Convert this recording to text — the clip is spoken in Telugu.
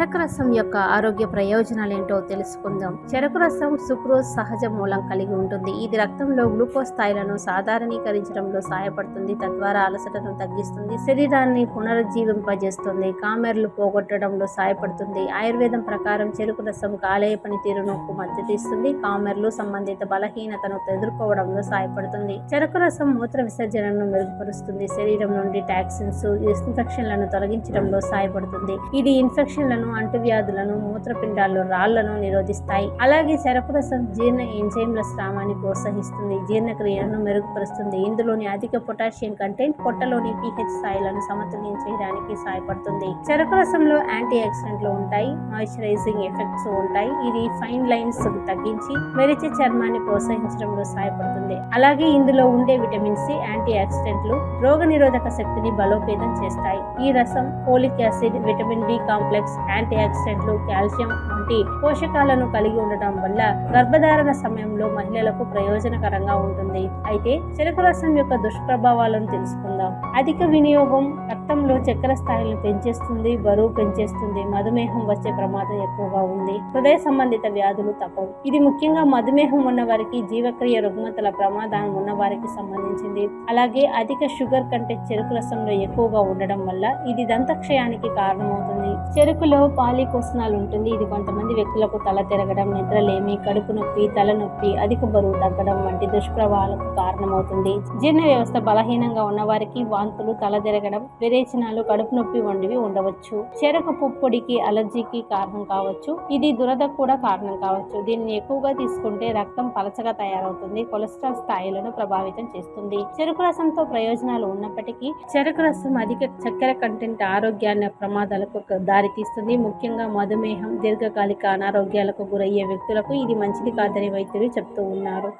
చెరకు రసం యొక్క ఆరోగ్య ప్రయోజనాలు ఏంటో తెలుసుకుందాం. చెరకు రసం సుక్రోజ్ సహజ మూలం కలిగి ఉంటుంది. ఇది రక్తంలో గ్లూకోజ్ స్థాయిలను సాధారణీకరించడంలో సహాయపడుతుంది. తద్వారా అలసటను తగ్గిస్తుంది. శరీరాన్ని పునరుజ్జీవింపజేస్తుంది. కామెర్లు పోగొట్టడంలో సహాయపడుతుంది. ఆయుర్వేదం ప్రకారం చెరుకు రసం కాలేయ పనితీరును మద్దతిస్తుంది. కామెర్లు సంబంధిత బలహీనతను ఎదుర్కోవడంలో సహాయపడుతుంది. చెరకు రసం మూత్ర విసర్జనను మెరుగుపరుస్తుంది. శరీరం నుండి టాక్సిన్స్ ఇన్ఫెక్షన్లను తొలగించడంలో సహాయపడుతుంది. ఇది ఇన్ఫెక్షన్లను అంటువ్యాధులను మూత్రపిండాల్లో రాళ్ళను నిరోధిస్తాయి. అలాగే చెరకు రసం జీర్ణ ఎంజైమ్ల స్రావాన్ని ప్రోత్సహిస్తుంది. జీర్ణక్రియను మెరుగుపరుస్తుంది. ఇందులోని అధిక పొటాషియం కంటెంట్ పొట్టలోని పిహెచ్ స్థాయిలను సమతుల్యం చేయడానికి సహాయపడుతుంది. చెరకు రసంలో యాంటీ ఆక్సిడెంట్లు ఉంటాయి. మాయిశ్చరైజింగ్ ఎఫెక్ట్స్ ఉంటాయి. ఇది ఫైన్ లైన్స్ తగ్గించి మెరిచే చర్మాన్ని ప్రోత్సహించడంలో సహాయపడుతుంది. అలాగే ఇందులో ఉండే విటమిన్ సి యాంటీ ఆక్సిడెంట్లు రోగ నిరోధక శక్తిని బలోపేతం చేస్తాయి. ఈ రసం folic acid vitamin D complex anti ఆక్సిడెంట్లు కాల్షియం వంటి పోషకాలను కలిగి ఉండటం వల్ల గర్భధారణ సమయంలో మహిళలకు ప్రయోజనకరంగా ఉంటుంది. అయితే చెరకు రసం యొక్క దుష్ప్రభావాలను తెలుసుకుందాం. అధిక వినియోగం రక్తంలో చక్కెర స్థాయిలను పెంచేస్తుంది బరువు పెంచేస్తుంది మధుమేహం వచ్చే ప్రమాదం ఎక్కువగా ఉంది హృదయ సంబంధిత వ్యాధులు తప్పవు. ఇది ముఖ్యంగా మధుమేహం ఉన్న వారికి జీవక్రియ రుగ్మతల ప్రమాదం ఉన్న వారికి సంబంధించింది. అలాగే అధిక షుగర్ కంటే చెరుకు రసంలో ఎక్కువగా ఉండడం వల్ల ఇది దంతక్షయానికి కారణమవుతుంది. చెరుకులో పాలికోసనాలు ఉంటుంది. ఇది కొంతమంది వ్యక్తులకు తల తిరగడం నిద్రలేమి కడుపు నొప్పి తలనొప్పి అధిక బరువు తగ్గడం వంటి దుష్ప్రభావాలకు కారణమవుతుంది. జీర్ణ వ్యవస్థ బలహీనంగా ఉన్న వారికి వాంతులు తల తిరగడం విరేచనాలు కడుపు నొప్పి వంటివి ఉండవచ్చు. చెరకు పుప్పొడికి అలర్జీకి కారణం కావచ్చు. ఇది దురద కూడా కారణం కావచ్చు. దీన్ని ఎక్కువగా తీసుకుంటే రక్తం పలచగా తయారవుతుంది. కొలెస్ట్రాల్ స్థాయిలను ప్రభావితం చేస్తుంది. చెరుకు రసంతో ప్రయోజనాలు ఉన్నప్పటికీ చెరుకు రసం అధిక చక్కెర కంటెంట్ ఆరోగ్యాన్ని ప్రమాదాలకు దారితీస్తుంది. ముఖ్యంగా మధుమేహం దీర్ఘకాలిక అనారోగ్యాలకు గురయ్యే వ్యక్తులకు ఇది మంచిది కాదని వైద్యులు చెప్తూ ఉన్నారు.